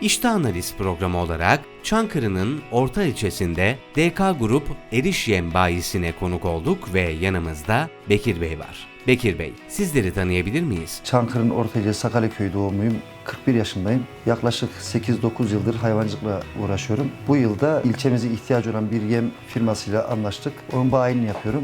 İşte Analiz programı olarak Çankırı'nın Orta ilçesinde DK Grup Eriş Yem bayisine konuk olduk ve yanımızda Bekir Bey var. Bekir Bey, sizleri tanıyabilir miyiz? Çankırı'nın Ortaca Sakaleköy doğumluyum. 41 yaşındayım. Yaklaşık 8-9 yıldır hayvancılıkla uğraşıyorum. Bu yılda ilçemize ihtiyacı olan bir yem firmasıyla anlaştık. Onun bayiliğini yapıyorum.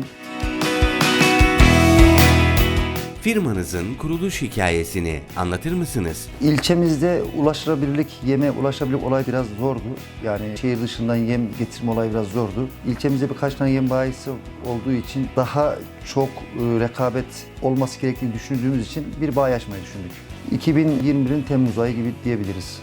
Firmanızın kuruluş hikayesini anlatır mısınız? İlçemizde ulaşılabilirlik, yeme ulaşabilirlik olay biraz zordu. Yani şehir dışından yem getirme olayı biraz zordu. İlçemizde birkaç tane yem bayisi olduğu için daha çok e, rekabet olması gerektiğini düşündüğümüz için bir bayi açmayı düşündük. 2021'in Temmuz ayı gibi diyebiliriz.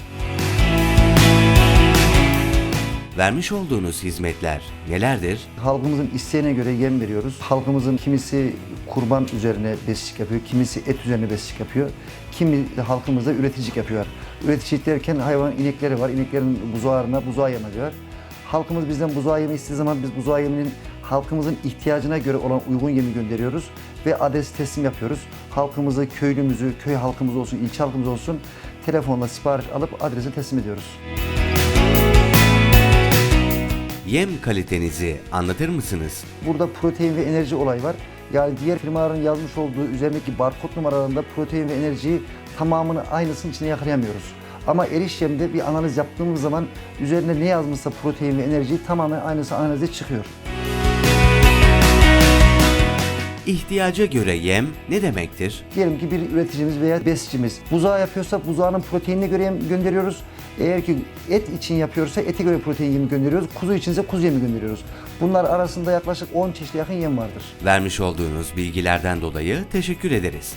Vermiş olduğunuz hizmetler nelerdir? Halkımızın isteğine göre yem veriyoruz. Halkımızın kimisi kurban üzerine besicilik yapıyor, kimisi et üzerine besicilik yapıyor. Kimi de halkımızda üreticilik yapıyor. Üreticilik derken hayvan inekleri var. İneklerin buzağlarına buzağı yem alıyor. Halkımız bizden buzağı yemi istediği zaman biz buzağı yeminin halkımızın ihtiyacına göre olan uygun yemi gönderiyoruz ve adres teslim yapıyoruz. Halkımızı, köylümüzü, köy halkımız olsun, ilçe halkımız olsun telefonla sipariş alıp adrese teslim ediyoruz. Yem kalitenizi anlatır mısınız? Burada protein ve enerji olayı var. Yani diğer firmaların yazmış olduğu üzerindeki barkod numaralarında protein ve enerjiyi tamamını aynısının içine yakalayamıyoruz. Ama eriş yemde bir analiz yaptığımız zaman üzerinde ne yazmışsa protein ve enerjiyi tamamen aynısı analize çıkıyor. İhtiyaca göre yem ne demektir? Diyelim ki bir üreticimiz veya besicimiz buzağı yapıyorsa buzağının proteinine göre yem gönderiyoruz. Eğer ki et için yapıyorsa ete göre protein yemi gönderiyoruz. Kuzu içinse kuzu yemi gönderiyoruz. Bunlar arasında yaklaşık 10 çeşide yakın yem vardır. Vermiş olduğunuz bilgilerden dolayı teşekkür ederiz.